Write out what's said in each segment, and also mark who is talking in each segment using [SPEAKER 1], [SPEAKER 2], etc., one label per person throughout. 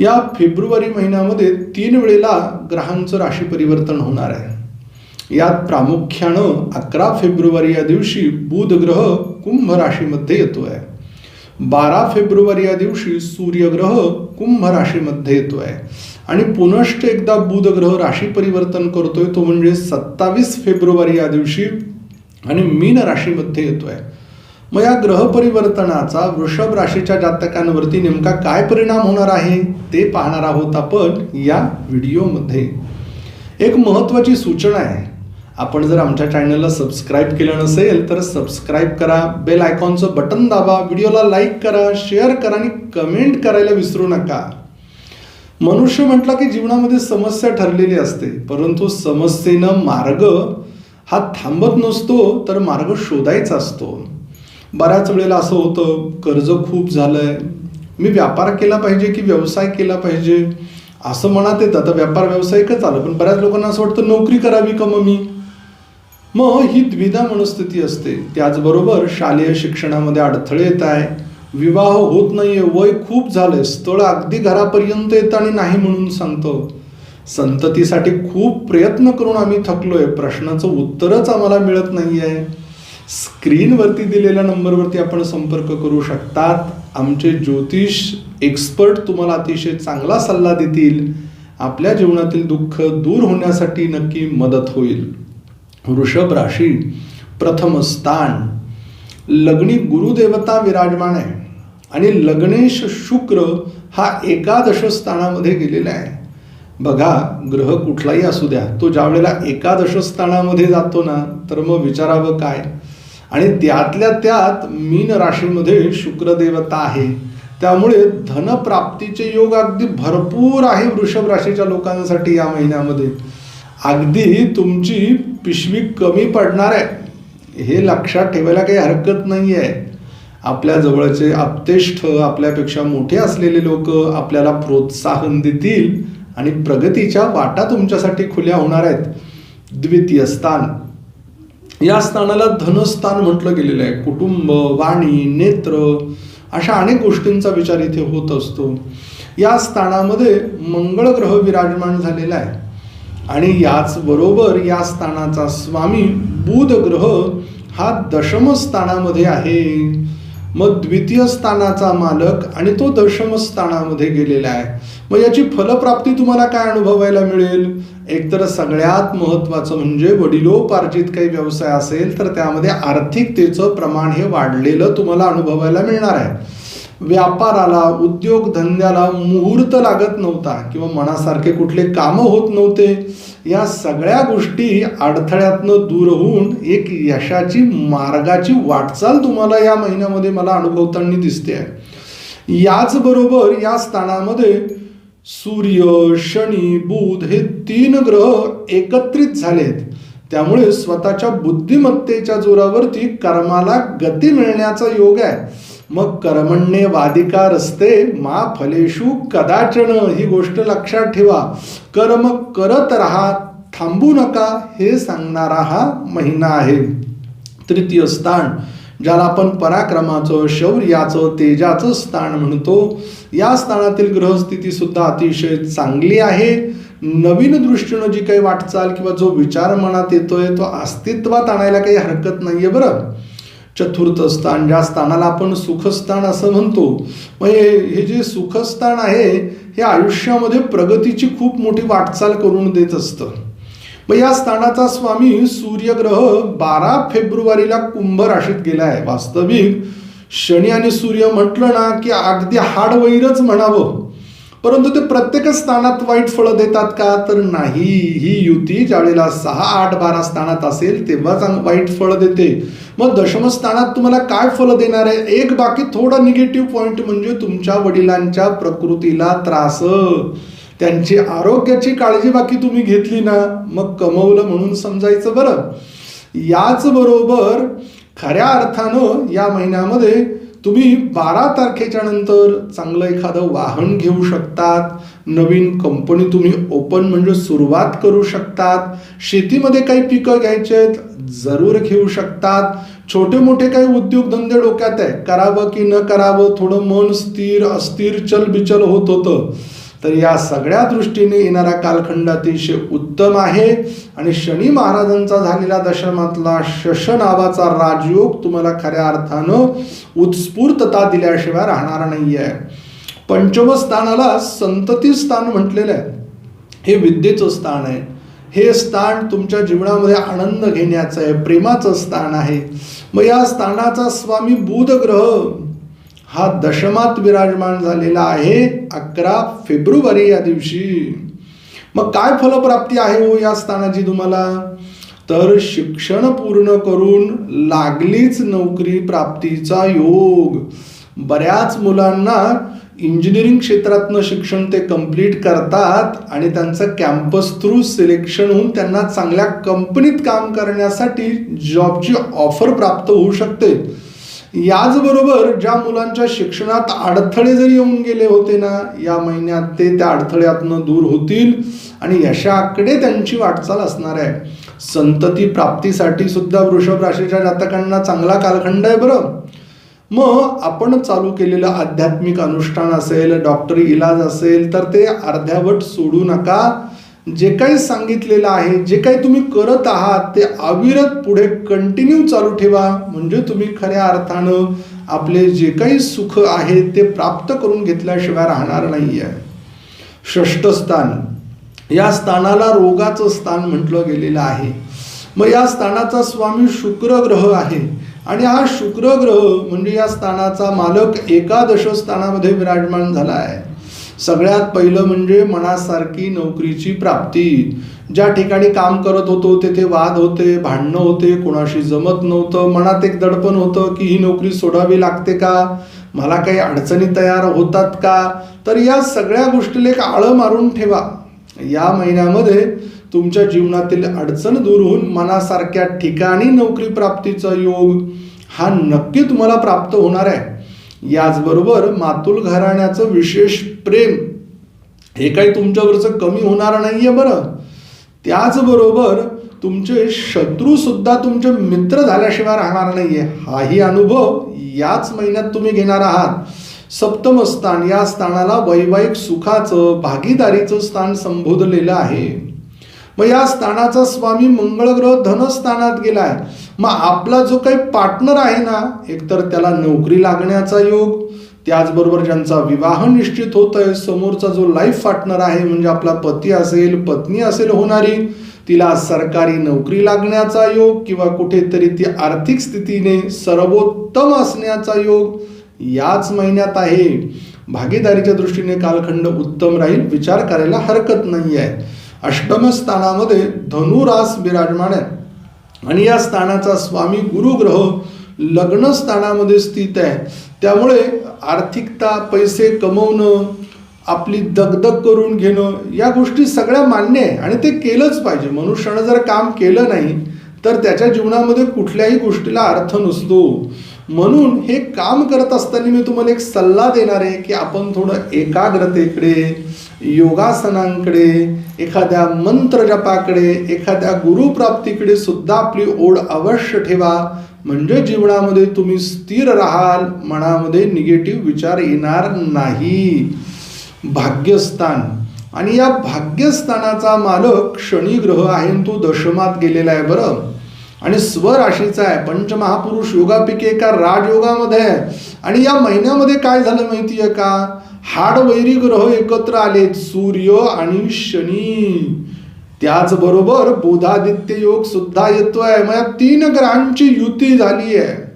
[SPEAKER 1] या फेब्रुवारी महिन्यामध्ये तीन वेळेला ग्रहांचं राशी परिवर्तन होणार आहे. यात प्रामुख्यानं अकरा फेब्रुवारी या दिवशी बुध ग्रह कुंभ राशीमध्ये येतो आहे बारा फेब्रुवारी या दिवशी सूर्यग्रह कुंभ राशीमध्ये येतो आहे आणि पुनश्च एकदा बुध ग्रह राशी परिवर्तन करतोय तो म्हणजे सत्तावीस फेब्रुवारी या दिवशी आणि मीन राशीमध्ये येतो आहे मग या ग्रह परिवर्तनाचा वृषभ राशीच्या जातकांवरती नेमका काय परिणाम होणार आहे ते पाहणार आहोत आपण या व्हिडिओमध्ये. एक महत्त्वाची सूचना आहे. आपण जर आमच्या चॅनलला सबस्क्राईब केलं नसेल तर सबस्क्राईब करा बेल आयकॉनचं बटन दाबा व्हिडिओला लाईक करा शेअर करा आणि कमेंट करायला विसरू नका. मनुष्य म्हटला की जीवनामध्ये समस्या ठरलेली असते परंतु समस्येनं मार्ग हा थांबत नसतो तर मार्ग शोधायचा असतो. बऱ्याच वेळेला असं होतं कर्ज खूप झालं आहे मी व्यापार केला पाहिजे की व्यवसाय केला पाहिजे? असं मनात येतं. आता व्यापार व्यवसाय एकच आलं पण बऱ्याच लोकांना असं वाटतं नोकरी करावी का मग मी? मग ही द्विधा मनस्थिती असते. त्याचबरोबर शालेय शिक्षणामध्ये अडथळे येत आहे. विवाह होत नाहीये वय खूप झालंय. स्थळ अगदी घरापर्यंत येतं आणि नाही म्हणून सांगतो. संततीसाठी खूप प्रयत्न करून आम्ही थकलोय. प्रश्नाचं उत्तरच आम्हाला मिळत नाहीये. स्क्रीनवरती दिलेल्या नंबरवरती आपण संपर्क करू शकतात. आमचे ज्योतिष एक्सपर्ट तुम्हाला अतिशय चांगला सल्ला देतील. आपल्या जीवनातील दुःख दूर होण्यासाठी नक्की मदत होईल. वृषभ राशी प्रथम स्थान. लग्नी गुरुदेवता विराजमान आहे. आणि लग्नेश शुक्र हा एकादश स्थानामध्ये गेलेला आहे. बघा ग्रह कुठलाही असू द्या तो ज्या वेळेला एकादश स्थानामध्ये जातो ना तर मग विचारावं काय? आणि त्यातल्या त्यात मीन राशीमध्ये शुक्रदेवता आहे. त्यामुळे धनप्राप्तीचे योग अगदी भरपूर आहे वृषभ राशीच्या लोकांसाठी या महिन्यामध्ये. अगदी तुमची पिशवी कमी पडणार आहे. हे लक्षात ठेवायला काही हरकत नाही आहे. आपल्या जवळचे आपतेष्ठ आपल्यापेक्षा मोठे असलेले लोक आपल्याला प्रोत्साहन देतील आणि प्रगतीच्या वाटा तुमच्यासाठी खुल्या होणार आहेत. द्वितीय स्थान. या स्थानाला धनस्थान म्हटलं गेलेलं आहे. कुटुंब वाणी नेत्र अशा अनेक गोष्टींचा विचार इथे होत असतो. या स्थानामध्ये मंगळ ग्रह विराजमान झालेला आहे. आणि याचबरोबर या स्थानाचा स्वामी बुध ग्रह हा दशम स्थानामध्ये आहे. मग द्वितीय स्थानाचा मालक आणि तो दशम स्थानामध्ये गेलेला आहे. मग याची फलप्राप्ती तुम्हाला काय अनुभवायला मिळेल? एकतर सगळ्यात महत्त्वाचं म्हणजे वडिलोपार्जित काही व्यवसाय असेल तर त्यामध्ये आर्थिकतेचं प्रमाण हे वाढलेलं तुम्हाला अनुभवायला मिळणार आहे. व्यापाराला उद्योगधंद्याला मुहूर्त लागत नव्हता किंवा मनासारखे कुठले कामं होत नव्हते. या सगळ्या गोष्टी अडथळ्यातनं दूर होऊन एक यशाची मार्गाची वाटचाल तुम्हाला या महिन्यामध्ये मला अनुभवताना दिसते आहे याचबरोबर या स्थानामध्ये सूर्य शनी बुध हे तीन ग्रह एकत्रित झालेत. त्यामुळे स्वतःच्या बुद्धिमत्तेच्या जोरावरती कर्माला गती मिळण्याचा योग आहे. मग कर्मण्ये वादिका रस्ते मा फलेशू कदाचन ही गोष्ट लक्षात ठेवा. कर्म करत राहा थांबू नका हे सांगणारा हा महिना आहे. तृतीय स्थान. ज्याला आपण पराक्रमाचं शौर्याचं तेजाचं स्थान म्हणतो. या स्थानातील ग्रहस्थिती सुद्धा अतिशय चांगली आहे. नवीन दृष्टीनं जी काही वाटचाल किंवा जो विचार मनात येतोय तो अस्तित्वात आणायला काही हरकत नाहीये बरं. चतुर्थ स्थान ज्या स्थानाला आपण सुखस्थान असं म्हणतो. मग हे हे जे सुखस्थान आहे हे आयुष्यामध्ये प्रगतीची खूप मोठी वाटचाल करून देत असतं. मग या स्थानाचा स्वामी सूर्यग्रह बारा फेब्रुवारीला कुंभ राशीत गेला आहे. वास्तविक शनी आणि सूर्य म्हटलं ना की अगदी हाडवैरच म्हणावं. परंतु ते प्रत्येकच स्थानात वाईट फळं देतात का? तर नाही. ही युती ज्यावेळेला सहा आठ बारा स्थानात असेल तेव्हा चांग वाईट फळं देते. मग दशम स्थानात तुम्हाला काय फळं देणार आहे? एक बाकी थोडा निगेटिव्ह पॉईंट म्हणजे तुमच्या वडिलांच्या प्रकृतीला त्रास. त्यांची आरोग्याची काळजी बाकी तुम्ही घेतली ना मग कमवलं म्हणून समजायचं बरं. याच बरोबर खऱ्या अर्थानं या महिन्यामध्ये तुम्ही बारा तारखेच्या नंतर चांगलं एखादं वाहन घेऊ शकतात नवीन कंपनी तुम्ही ओपन म्हणजे सुरुवात करू शकतात शेतीमध्ये काही पिकं घ्यायचे आहेत जरूर घेऊ शकतात. छोटे मोठे काही उद्योगधंदे डोक्यात आहे करावं की न करावं थोडं मन स्थिर अस्थिर चलबिचल होत होतं. तर या सगळ्या दृष्टीने येणारा कालखंड अतिशय उत्तम आहे. आणि शनी महाराजांचा झालेला दशमातला शश नावाचा राजयोग तुम्हाला खऱ्या अर्थानं उत्स्फूर्तता दिल्याशिवाय राहणार नाही आहे पंचम स्थानाला संतती स्थान म्हटलेलं आहे. हे विद्येचं स्थान आहे. हे स्थान तुमच्या जीवनामध्ये आनंद घेण्याचं आहे. प्रेमाचं स्थान आहे. मग या स्थानाचा स्वामी बुध ग्रह हा दशमात विराजमान झालेला आहे अकरा फेब्रुवारी या दिवशी. मग काय फलप्राप्ती आहे हो या स्थानाची तुम्हाला? तर शिक्षण पूर्ण करून लागलीच नोकरी प्राप्तीचा योग. बऱ्याच मुलांना इंजिनिअरिंग क्षेत्रातनं शिक्षण ते कंप्लीट करतात आणि त्यांचं कॅम्पस थ्रू सिलेक्शन होऊन त्यांना चांगल्या कंपनीत काम करण्यासाठी जॉबची ऑफर प्राप्त होऊ शकते. याचबरोबर ज्या मुलांच्या शिक्षणात अडथळे जरी येऊन गेले होते ना या महिन्यात ते त्या अडथळ्यातनं दूर होतील आणि यशाकडे त्यांची वाटचाल असणार आहे. संतती प्राप्तीसाठी सुद्धा वृषभ राशीच्या जातकांना चांगला कालखंड आहे बरं. मग आपण चालू केलेलं आध्यात्मिक अनुष्ठान असेल डॉक्टरी इलाज असेल तर ते अर्ध्यावट सोडू नका. जे काही सांगितलेलं आहे जे काही तुम्ही करत आहात ते अविरत पुढे कंटिन्यू चालू ठेवा. म्हणजे तुम्ही खऱ्या अर्थानं आपले जे काही सुख आहे ते प्राप्त करून घेतल्याशिवाय राहणार नाही आहे षष्ठ स्थान. या स्थानाला रोगाचं स्थान म्हटलं गेलेलं आहे. मग या स्थानाचा स्वामी शुक्र ग्रह आहे. आणि हा शुक्र ग्रह म्हणजे या स्थानाचा मालक एकादश स्थानामध्ये विराजमान झाला आहे. सगळ्यात पहिलं म्हणजे मनासारखी नोकरीची प्राप्ती. ज्या ठिकाणी काम करत होतो तेथे वाद होते भांडणं होते कोणाशी जमत नव्हतं मनात एक दडपण होतं की ही नोकरी सोडावी लागते का? मला काही अडचणी तयार होतात का? तर या सगळ्या गोष्टीला एक आळं मारून ठेवा. या महिन्यामध्ये तुमच्या जीवनातील अडचण दूर होऊन मनासारख्या ठिकाणी नोकरी प्राप्तीचा योग हा नक्की तुम्हाला प्राप्त होणार आहे. याचबरोबर मातुल घराण्याचं विशेष प्रेम हे काही तुमच्यावरचं कमी होणार नाहीये बरं. त्याचबरोबर तुमचे शत्रू सुद्धा तुमचे मित्र झाल्याशिवाय राहणार नाहीये. हाही अनुभव याच महिन्यात तुम्ही घेणार आहात. सप्तम स्थान या स्थानाला वैवाहिक सुखाचं भागीदारीचं स्थान संबोधलेलं आहे. मग या स्थानाचा स्वामी मंगळग्रह धनस्थानात गेलाय. मग आपला जो काही पार्टनर आहे ना एकतर त्याला नोकरी लागण्याचा योग त्याचबरोबर ज्यांचा विवाह निश्चित होत आहे समोरचा जो लाईफ पार्टनर आहे म्हणजे आपला पती असेल पत्नी असेल होणारी तिला सरकारी नोकरी लागण्याचा योग किंवा कुठेतरी ती आर्थिक स्थितीने सर्वोत्तम असण्याचा योग याच महिन्यात आहे. भागीदारीच्या दृष्टीने कालखंड उत्तम राहील विचार करायला हरकत नाही आहे अष्टम स्थानामध्ये धनुरास विराजमान आहे. आणि या स्थानाचा स्वामी गुरुग्रह लग्न स्थानामध्ये स्थित आहे. त्यामुळे आर्थिकता पैसे कमवणं आपली दगदग करून घेणं या गोष्टी सगळ्या मान्य आहे आणि ते केलंच पाहिजे. मनुष्यानं जर काम केलं नाही तर त्याच्या जीवनामध्ये कुठल्याही गोष्टीला अर्थ नसतो. म्हणून हे काम करत असताना मी तुम्हाला एक सल्ला देणार आहे की आपण थोडं एकाग्रतेकडे योगासनांकडे एखाद्या मंत्रजपाकडे एखाद्या गुरुप्राप्तीकडे सुद्धा आपली ओढ अवश्य ठेवा. म्हणजे जीवनामध्ये तुम्ही स्थिर राहाल मनामध्ये निगेटिव्ह विचार येणार नाही. भाग्यस्थान. आणि या भाग्यस्थानाचा मालक शनी ग्रह आहे तो दशमात गेलेला आहे बरं. आणि स्वराशीचा आहे. पंचमहापुरुष योगापैकी एका राजयोगामध्ये आहे. आणि या महिन्यामध्ये काय झालं माहिती आहे का? हाड वैरी ग्रह एकत्र आलेत सूर्य आणि शनी. त्याचबरोबर बोधादित्य योग सुद्धा येतोय. मग या तीन ग्रहांची युती झाली आहे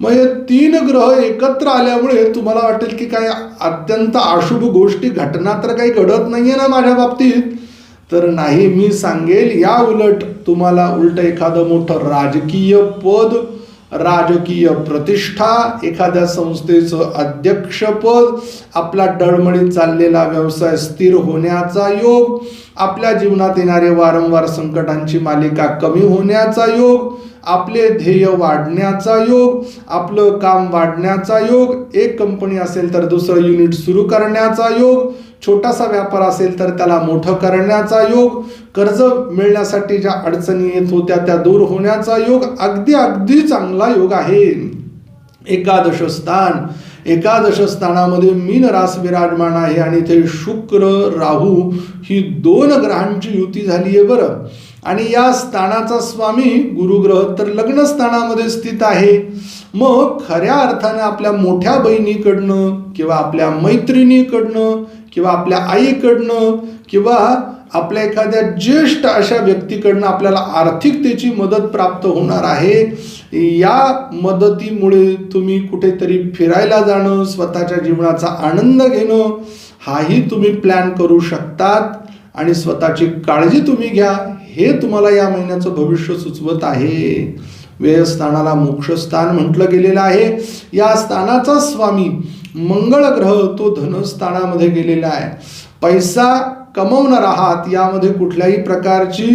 [SPEAKER 1] मग हे तीन ग्रह एकत्र आल्यामुळे तुम्हाला वाटेल की काय अत्यंत अशुभ गोष्टी घटना तर काही घडत नाहीये ना माझ्या बाबतीत. तर नाही मी सांगेल या उलट तुम्हाला उलट एखादं मोठं राजकीय पद राजकीय प्रतिष्ठा एखाद्या संस्थेचं अध्यक्षपद आपला डळमळीत चाललेला व्यवसाय स्थिर होण्याचा योग आपल्या जीवनात येणारे वारंवार संकटांची मालिका कमी होण्याचा योग आपले ध्येय वाढण्याचा योग आपलं काम वाढण्याचा योग एक कंपनी असेल तर दुसरं युनिट सुरू करण्याचा योग छोटासा व्यापार असेल तर त्याला मोठं करण्याचा योग कर्ज मिळण्यासाठी ज्या अडचणी येत होत्या त्या दूर होण्याचा योग अगदी अगदी चांगला योग आहे. एकादश स्थान. एकादश स्थानामध्ये मीन रास विराजमान आहे आणि ते शुक्र राहू ही दोन ग्रहांची युती झाली आहे बरं. आणि या स्थानाचा स्वामी गुरुग्रह तर लग्न स्थानामध्ये स्थित आहे. मग खऱ्या अर्थानं आपल्या मोठ्या बहिणीकडनं किंवा आपल्या मैत्रिणीकडनं किंवा आपल्या आईकडनं किंवा आपल्या एखाद्या ज्येष्ठ अशा व्यक्तीकडनं आपल्याला आर्थिकतेची मदत प्राप्त होणार आहे या मदतीमुळे तुम्ही कुठेतरी फिरायला जाणं स्वतःच्या जीवनाचा आनंद घेणं हाही तुम्ही प्लॅन करू शकतात आणि स्वतःची काळजी तुम्ही घ्या हे तुम्हाला या महिन्याचं भविष्य सुचवत आहे. व्ययस्थानाला मोक्षस्थान म्हटलं गेलेलं आहे. या स्थानाचा स्वामी मंगळ ग्रह तो धनस्थानामध्ये गेलेला आहे. पैसा कमवणार आहात यामध्ये कुठल्याही प्रकारची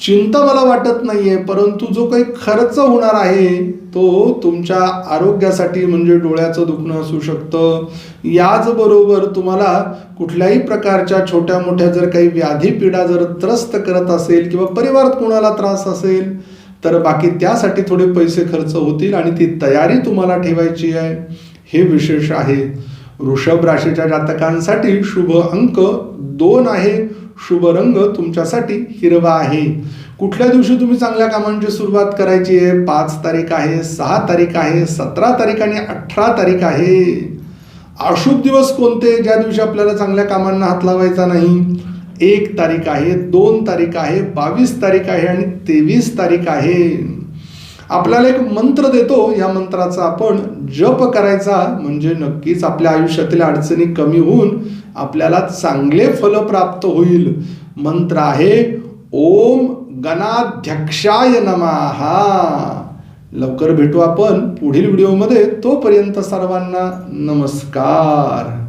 [SPEAKER 1] चिंता मला वाटत नाहीये परंतु जो काही खर्च होणार आहे तो तुमच्या आरोग्यासाठी म्हणजे डोळ्याचं दुखणं असू शकतं. याचबरोबर तुम्हाला कुठल्याही प्रकारच्या छोट्या मोठ्या जर काही व्याधी पीडा जर त्रस्त करत असेल किंवा परिवारात कोणाला त्रास असेल तर बाकी त्यासाठी थोडे पैसे खर्च होतील आणि ती तयारी तुम्हाला ठेवायची आहे. हे विशेष आहे. वृषभ राशीच्या जातकांसाठी शुभ अंक दोन आहे. शुभ रंग तुमच्यासाठी हिरवा आहे. कुठल्या दिवशी तुम्ही चांगल्या कामांची सुरुवात करायची आहे? पाच तारीख आहे सहा तारीख आहे सतरा तारीख आणि अठरा तारीख आहे. अशुभ दिवस कोणते? ज्या दिवशी आपल्याला चांगल्या कामांना हात लावायचा नाही. एक तारीख आहे दोन तारीख आहे बावीस तारीख आहे आणि तेवीस तारीख आहे. आपल्याला एक मंत्र देतो या मंत्राचा आपण जप करायचा म्हणजे नक्कीच आपल्या आयुष्यातील अडचणी कमी होऊन आपल्याला चांगले फल प्राप्त होईल. मंत्र आहे ओम गणाध्यक्षाय नमहा लवकर भेटू आपण पुढील व्हिडिओमध्ये. तोपर्यंत सर्वांना नमस्कार.